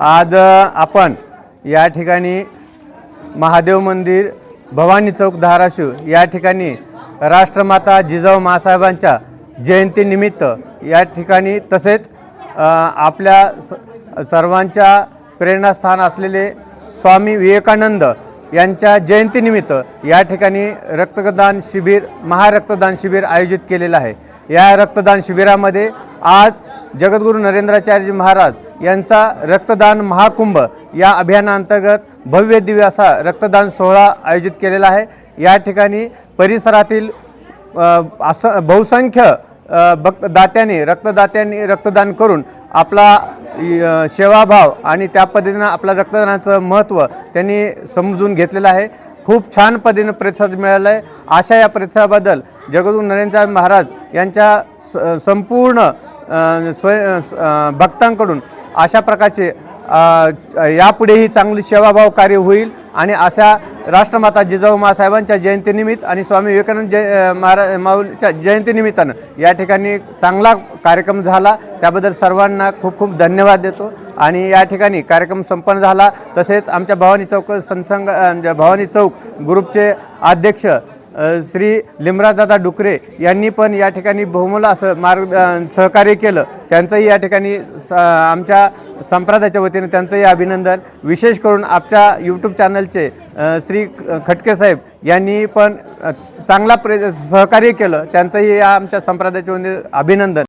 आज आपण या ठिकाणी महादेव मंदिर भवानी चौक धाराशिव या ठिकाणी राष्ट्रमाता जिजाऊ मासाहेबांच्या जयंतीनिमित्त या ठिकाणी तसेच आपल्या स सर्वांच्या प्रेरणास्थान असलेले स्वामी विवेकानंद यांच्या जयंतीनिमित्त या ठिकाणी रक्तदान शिबिर महारक्तदान शिबिर आयोजित केलेलं आहे. या रक्तदान शिबिरामध्ये आज जगद्गुरू नरेंद्राचार्य महाराज यांचा रक्तदान महाकुंभ या अभियानाअंतर्गत भव्य दिव्य असा रक्तदान सोहळा आयोजित केलेला आहे. या ठिकाणी परिसरातील असं बहुसंख्य अ, भक्त दात्यांनी रक्तदात्यांनी रक्तदान करून आपला सेवाभाव आणि त्या पद्धतीनं आपल्या रक्तदानाचं महत्त्व त्यांनी समजून घेतलेलं आहे. खूप छान पद्धतीनं प्रतिसाद मिळाला आहे. अशा या प्रतिसादाबद्दल जगद्गुरू नरेंद्र महाराज यांच्या स संपूर्ण स्वय भक्तांकडून अशा प्रकारचे यापुढेही चांगली सेवाभाव कार्य होईल आणि अशा राष्ट्रमाता जिजाऊ मासाहेबांच्या जयंतीनिमित्त आणि स्वामी विवेकानंद जय महाराज माऊलीच्या जयंतीनिमित्तानं या ठिकाणी चांगला कार्यक्रम झाला. त्याबद्दल सर्वांना खूप खूप धन्यवाद देतो. आणि या ठिकाणी कार्यक्रम संपन्न झाला. तसेच आमच्या भवानी चौक संसंग भवानी चौक ग्रुपचे अध्यक्ष श्री लिमराजदादा डुकरे यांनी पण या ठिकाणी बहुमूल्य असं मार्ग सहकार्य केलं. त्यांचंही या ठिकाणी स आमच्या संप्रदायाच्या वतीने त्यांचंही अभिनंदन. विशेष करून आमच्या यूट्यूब चॅनलचे श्री खटके साहेब यांनी पण चांगला प्रे सहकार्य केलं. त्यांचंही या आमच्या संप्रदायाच्या वतीने अभिनंदन.